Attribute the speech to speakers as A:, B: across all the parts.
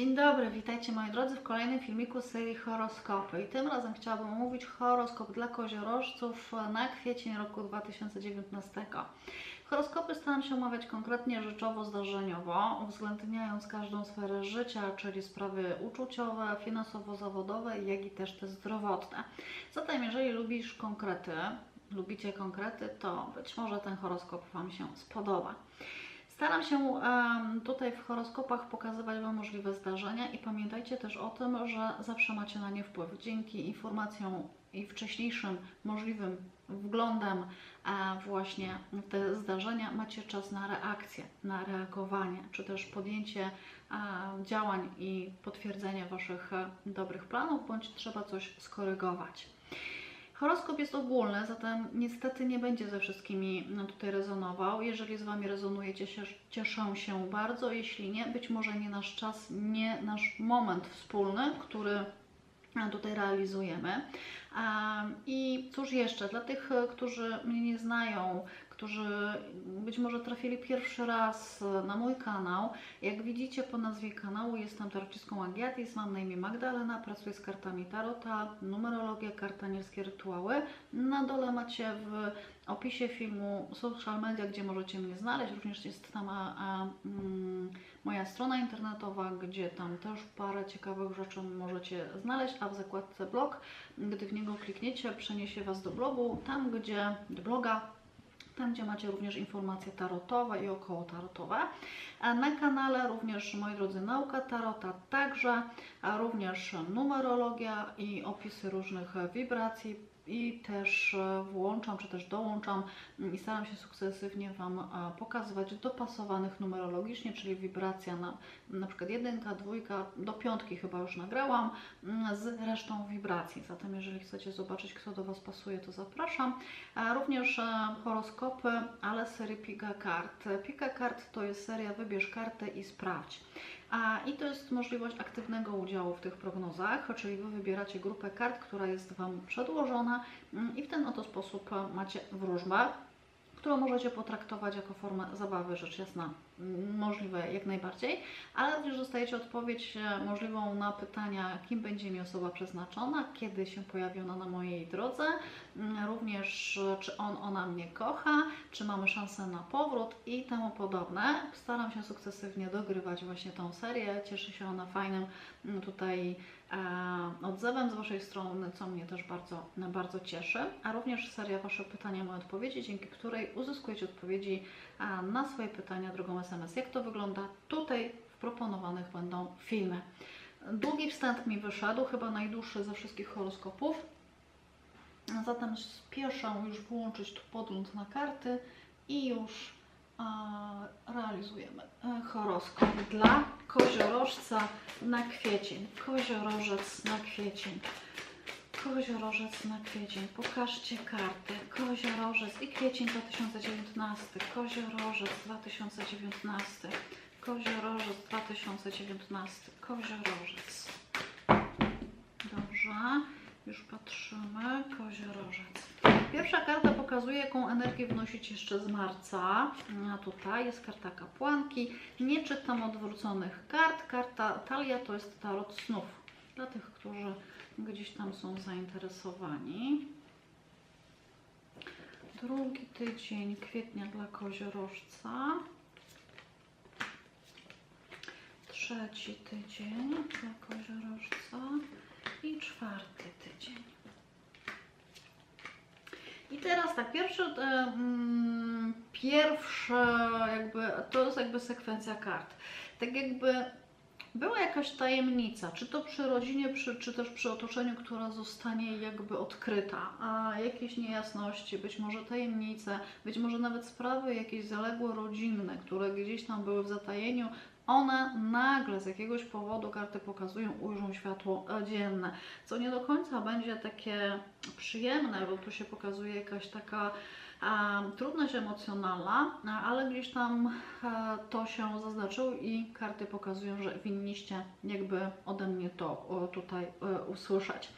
A: Dzień dobry, witajcie moi drodzy w kolejnym filmiku serii horoskopy. I tym razem chciałabym omówić horoskop dla koziorożców na kwiecień roku 2019. Horoskopy staram się omawiać konkretnie rzeczowo-zdarzeniowo, uwzględniając każdą sferę życia, czyli sprawy uczuciowe, finansowo-zawodowe, jak i też te zdrowotne. Zatem jeżeli lubisz konkrety, lubicie konkrety, to być może ten horoskop Wam się spodoba. Staram się tutaj w horoskopach pokazywać Wam możliwe zdarzenia i pamiętajcie też o tym, że zawsze macie na nie wpływ. Dzięki informacjom i wcześniejszym możliwym wglądem e, właśnie w te zdarzenia macie czas na reakcję, na reagowanie, czy też podjęcie e, działań i potwierdzenie Waszych e, dobrych planów, bądź trzeba coś skorygować. Horoskop jest ogólny, zatem niestety nie będzie ze wszystkimi no, tutaj rezonował. Jeżeli z Wami rezonuje, cieszę, się bardzo. Jeśli nie, być może nie nasz czas, nie nasz moment wspólny, który e, tutaj realizujemy. Em, I cóż jeszcze, dla tych, którzy mnie nie znają, którzy być może trafili pierwszy raz e, na mój kanał, jak widzicie po nazwie kanału jestem tarotistką Agiatis, mam na imię Magdalena, pracuję z kartami Tarota, numerologia, kartanierskie rytuały. Na dole macie w opisie filmu social media, gdzie możecie mnie znaleźć, również jest tam a, a, mm, moja strona internetowa, gdzie tam też parę ciekawych rzeczy możecie znaleźć, a w zakładce blog, gdy w niego klikniecie, przeniesie Was do blogu, tam gdzie, do bloga, tam gdzie macie również informacje tarotowe i około tarotowe. A na kanale również, moi drodzy, nauka tarota, także a również numerologia i opisy różnych wibracji i też e, włączam, czy też dołączam mm, i staram się sukcesywnie Wam e, pokazywać dopasowanych numerologicznie, czyli wibracja na na przykład jedynka, dwójka, do piątki chyba już nagrałam mm, z resztą wibracji. Zatem jeżeli chcecie zobaczyć, kto do Was pasuje, to zapraszam. A również e, horoskopy, ale serii Pika Kart. Pika Kart to jest seria Wybierz kartę i sprawdź. I to jest możliwość aktywnego udziału w tych prognozach, czyli Wy wybieracie grupę kart, która jest Wam przedłożona mm, i w ten oto sposób macie wróżbę, którą możecie potraktować jako formę zabawy, rzecz jasna, możliwe jak najbardziej, ale również dostajecie odpowiedź e, możliwą na pytania, kim będzie mi osoba przeznaczona, kiedy się pojawi ona na mojej drodze, mm, również e, czy on, ona mnie kocha, czy mamy szansę na powrót i temu podobne. Staram się sukcesywnie dogrywać właśnie tą serię, cieszy się ona fajnym mm, tutaj e, odzewem z Waszej strony, co mnie też bardzo, bardzo cieszy, a również seria Wasze pytania, moje odpowiedzi, dzięki której uzyskujecie odpowiedzi na swoje pytania drogą SMS. Jak to wygląda? Tutaj w proponowanych będą filmy. Długi wstęp mi wyszedł, chyba najdłuższy ze wszystkich horoskopów. Zatem spieszę już włączyć tu podgląd na karty i już realizujemy e, horoskop dla koziorożca na kwiecień. Koziorożec na kwiecień. Koziorożec na kwiecień. Pokażcie karty. Koziorożec i kwiecień 2019. Koziorożec 2019. Koziorożec 2019. Koziorożec. Dobrze. Już patrzymy. Koziorożec. Pierwsza karta pokazuje, jaką energię wnosić jeszcze z marca. A tutaj jest karta kapłanki. Nie czytam odwróconych kart. Karta talia to jest tarot snów. Dla tych, którzy gdzieś tam są zainteresowani. Drugi tydzień kwietnia dla koziorożca. Trzeci tydzień dla koziorożca i czwarty tydzień. I teraz tak, pierwszy, e, mm, pierwsze jakby, to jest jakby sekwencja kart. Tak jakby była jakaś tajemnica, czy to przy rodzinie, przy, czy też przy otoczeniu, która zostanie jakby odkryta, a jakieś niejasności, być może tajemnice, być może nawet sprawy jakieś zaległe rodzinne, które gdzieś tam były w zatajeniu, one nagle z jakiegoś powodu karty pokazują, ujrzą światło dzienne, co nie do końca będzie takie przyjemne, bo tu się pokazuje jakaś taka trudność emocjonalna, a, ale gdzieś tam e, to się zaznaczyło i karty pokazują, że winniście jakby ode mnie to tutaj e, usłyszeć.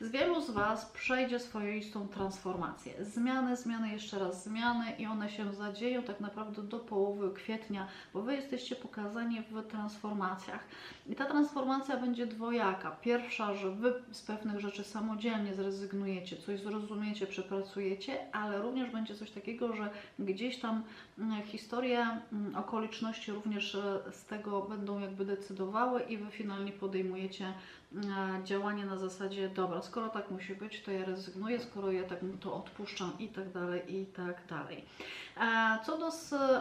A: Z wielu z Was przejdzie swoistą transformację. Zmiany, zmiany, jeszcze raz zmiany i one się zadzieją tak naprawdę do połowy kwietnia, bo Wy jesteście pokazani w transformacjach. I ta transformacja będzie dwojaka. Pierwsza, że Wy z pewnych rzeczy samodzielnie zrezygnujecie, coś zrozumiecie, przepracujecie, ale również będzie coś takiego, że gdzieś tam mm, historie, mm, okoliczności również e, z tego będą jakby decydowały i Wy finalnie podejmujecie działanie na zasadzie, dobra, skoro tak musi być, to ja rezygnuję, skoro ja tak to odpuszczam i tak dalej, i tak dalej. E, Co do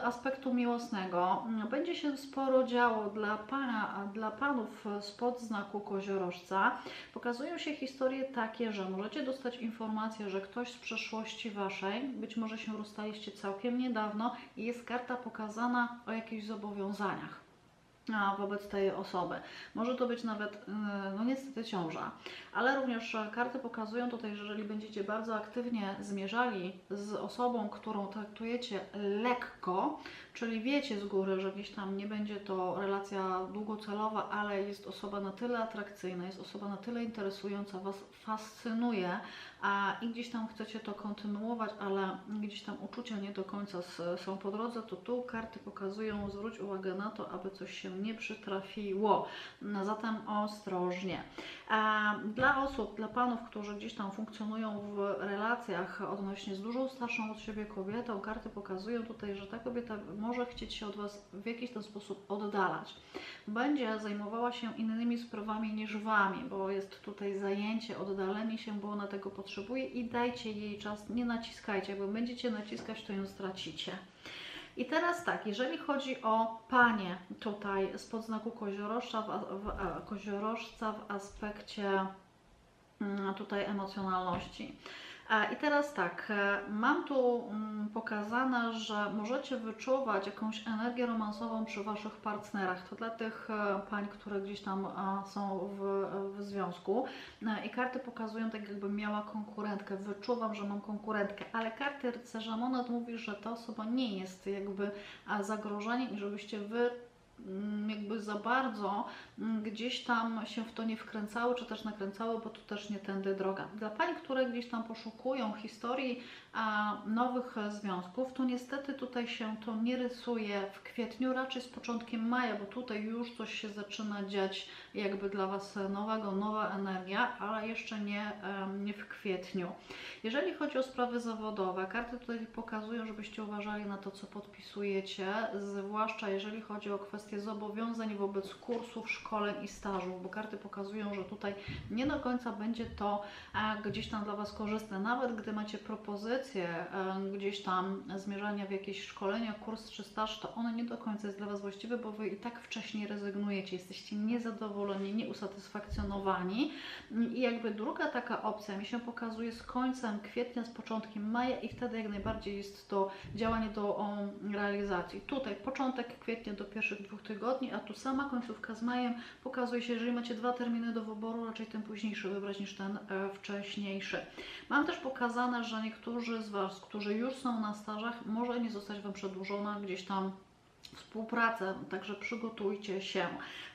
A: aspektu miłosnego, będzie się sporo działo dla Pana, dla Panów spod znaku koziorożca. Pokazują się historie takie, że możecie dostać informację, że ktoś z przeszłości Waszej, być może się rozstaliście całkiem niedawno i jest karta pokazana o jakichś zobowiązaniach wobec tej osoby. Może to być nawet, yy, no niestety ciąża, ale również e, karty pokazują tutaj, że jeżeli będziecie bardzo aktywnie zmierzali z osobą, którą traktujecie lekko, czyli wiecie z góry, że gdzieś tam nie będzie to relacja długocelowa, ale jest osoba na tyle atrakcyjna, jest osoba na tyle interesująca, Was fascynuje, a i gdzieś tam chcecie to kontynuować, ale gdzieś tam uczucia nie do końca są po drodze, to tu karty pokazują, zwróć uwagę na to, aby coś się nie przytrafiło. No, Zatem ostrożnie. Dla osób, dla panów, którzy gdzieś tam funkcjonują w relacjach odnośnie z dużą starszą od siebie kobietą, karty pokazują tutaj, że ta kobieta może chcieć się od Was w jakiś ten sposób oddalać. Będzie zajmowała się innymi sprawami niż Wami, bo jest tutaj zajęcie, oddalenie się, bo ona tego potrzebuje i dajcie jej czas, nie naciskajcie, bo będziecie naciskać, to ją stracicie. I teraz tak, jeżeli chodzi o panie tutaj spod znaku koziorożca w, w, koziorożca w aspekcie mm, tutaj emocjonalności. I teraz tak, e, mam tu mm, pokazane, że możecie wyczuwać jakąś energię romansową przy Waszych partnerach. To dla tych e, pań, które gdzieś tam są w, w związku. E, I karty pokazują tak, jakbym miała konkurentkę. Wyczuwam, że mam konkurentkę, ale karty rycerza monet mówi, że ta osoba nie jest jakby zagrożeniem i żebyście Wy jakby za bardzo mm, gdzieś tam się w to nie wkręcały, czy też nakręcały, bo tu też nie tędy droga. Dla pań, które gdzieś tam poszukują historii nowych związków, to niestety tutaj się to nie rysuje w kwietniu, raczej z początkiem maja, bo tutaj już coś się zaczyna dziać jakby dla Was nowego, nowa energia, ale jeszcze nie, nie w kwietniu. Jeżeli chodzi o sprawy zawodowe, karty tutaj pokazują, żebyście uważali na to, co podpisujecie, zwłaszcza jeżeli chodzi o kwestie zobowiązań wobec kursów, szkoleń i stażów, bo karty pokazują, że tutaj nie do końca będzie to e, gdzieś tam dla Was korzystne. Nawet gdy macie propozycje e, gdzieś tam zmierzania w jakieś szkolenia, kurs czy staż, to one nie do końca jest dla Was właściwe, bo Wy i tak wcześniej rezygnujecie, jesteście niezadowoleni, nieusatysfakcjonowani. I jakby druga taka opcja mi się pokazuje z końcem kwietnia, z początkiem maja i wtedy jak najbardziej jest to działanie do realizacji. Tutaj początek kwietnia do pierwszych dwóch tygodni, a tu sama końcówka z majem pokazuje się, jeżeli macie dwa terminy do wyboru, raczej ten późniejszy wybrać niż ten e, wcześniejszy. Mam też pokazane, że niektórzy z Was, którzy już są na stażach, może nie zostać Wam przedłużona gdzieś tam współpracę, także przygotujcie się.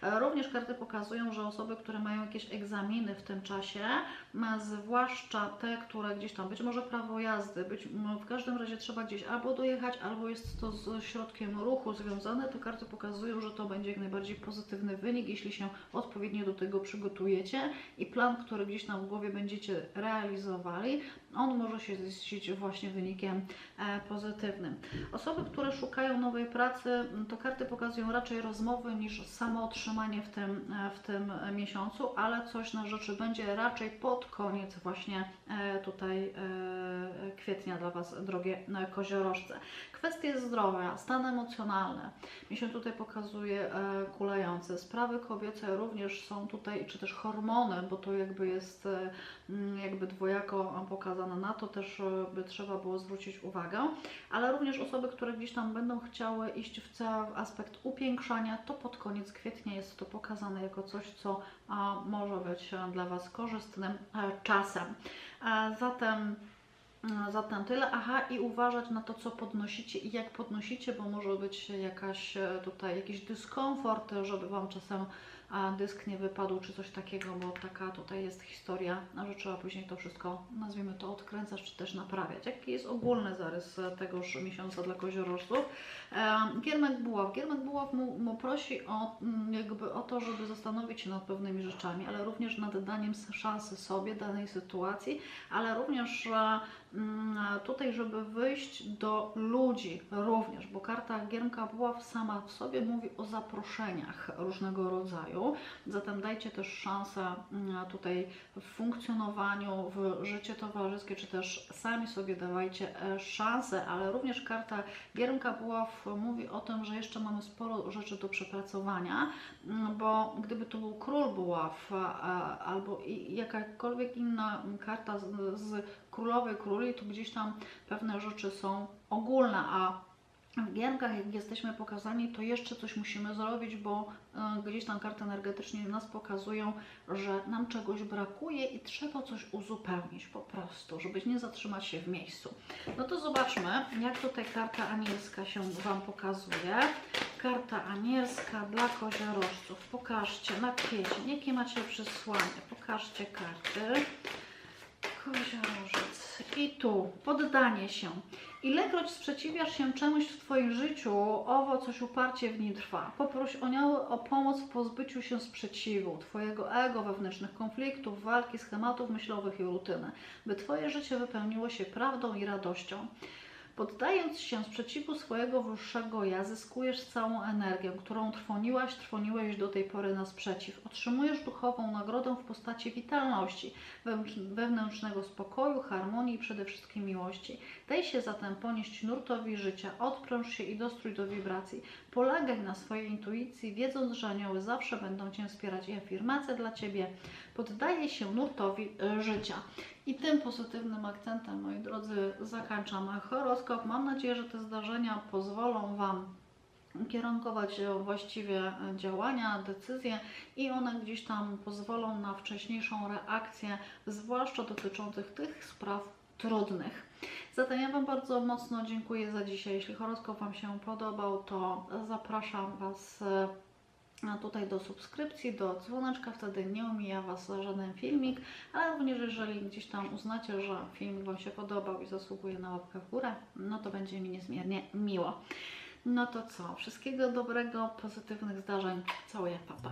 A: E, Również karty pokazują, że osoby, które mają jakieś egzaminy w tym czasie, zwłaszcza te, które gdzieś tam, być może prawo jazdy, być, w każdym razie trzeba gdzieś albo dojechać, albo jest to z środkiem ruchu związane, to karty pokazują, że to będzie jak najbardziej pozytywny wynik, jeśli się odpowiednio do tego przygotujecie i plan, który gdzieś tam w głowie będziecie realizowali, on może się ziścić właśnie wynikiem e, pozytywnym. Osoby, które szukają nowej pracy, to karty pokazują raczej rozmowy niż samo otrzymanie w tym, e, w tym miesiącu, ale coś na rzeczy będzie raczej pod koniec właśnie e, tutaj e, kwietnia dla Was, drogie koziorożce. Kwestie zdrowia, stan emocjonalny. Mi się tutaj pokazuje kulejące. Sprawy kobiece również są tutaj, czy też hormony, bo to jakby jest jakby dwojako pokazane na to, też by trzeba było zwrócić uwagę, ale również osoby, które gdzieś tam będą chciały iść aspekt upiększania, to pod koniec kwietnia jest to pokazane jako coś, co może być e, dla Was korzystnym e, czasem. E, Zatem Zatem tyle. Aha, i uważać na to, co podnosicie i jak podnosicie, bo może być jakaś tutaj jakiś dyskomfort, żeby Wam czasem a dysk nie wypadł, czy coś takiego, bo taka tutaj jest historia, że trzeba później to wszystko, nazwijmy to, odkręcać, czy też naprawiać. Jaki jest ogólny zarys tegoż miesiąca dla koziorożców? Giermek Buław. Giermek Buław mu, mu prosi o, mm, jakby o to, żeby zastanowić się nad pewnymi rzeczami, ale również nad daniem szansy sobie, danej sytuacji, ale również e, mm, tutaj, żeby wyjść do ludzi również, bo karta Giermka Buław sama w sobie mówi o zaproszeniach różnego rodzaju, zatem dajcie też szansę mm, tutaj w funkcjonowaniu, w życie towarzyskie, czy też sami sobie dawajcie e, szansę, ale również karta Giermka Buław mówi o tym, że jeszcze mamy sporo rzeczy do przepracowania, mm, bo gdyby to był król Buław albo jakakolwiek inna karta z, z królowej króli, to gdzieś tam pewne rzeczy są ogólne, a w gierkach, jak jesteśmy pokazani, to jeszcze coś musimy zrobić, bo e, gdzieś tam karty energetycznie nas pokazują, że nam czegoś brakuje i trzeba coś uzupełnić po prostu, żeby nie zatrzymać się w miejscu. No to zobaczmy, jak tutaj karta anielska się Wam pokazuje. Karta anielska dla koziorożców. Pokażcie na kwiecień, jakie macie przesłanie. Pokażcie karty. Koziorożec. I tu poddanie się. Ilekroć sprzeciwiasz się czemuś w Twoim życiu, owo coś uparcie w nim trwa. Poproś anioły o pomoc w pozbyciu się sprzeciwu, Twojego ego, wewnętrznych konfliktów, walki, schematów myślowych i rutyny, by Twoje życie wypełniło się prawdą i radością. Poddając się sprzeciwu swojego wyższego ja, zyskujesz całą energię, którą trwoniłaś, trwoniłeś do tej pory na sprzeciw. Otrzymujesz duchową nagrodę w postaci witalności, wewnętrz- wewnętrznego spokoju, harmonii i przede wszystkim miłości. Daj się zatem ponieść nurtowi życia, odpręż się i dostrój do wibracji. Polegaj na swojej intuicji, wiedząc, że anioły zawsze będą Cię wspierać. I afirmacja dla Ciebie poddaje się nurtowi życia. I tym pozytywnym akcentem, moi drodzy, zakończam horoskop. Mam nadzieję, że te zdarzenia pozwolą Wam kierunkować właściwie działania, decyzje i one gdzieś tam pozwolą na wcześniejszą reakcję, zwłaszcza dotyczących tych spraw trudnych. Zatem ja Wam bardzo mocno dziękuję za dzisiaj. Jeśli horoskop Wam się podobał, to zapraszam Was tutaj do subskrypcji, do dzwoneczka, wtedy nie omija Was żaden filmik, ale również jeżeli gdzieś tam uznacie, że filmik Wam się podobał i zasługuje na łapkę w górę, no to będzie mi niezmiernie miło. No to co, wszystkiego dobrego, pozytywnych zdarzeń, całuję, pa pa.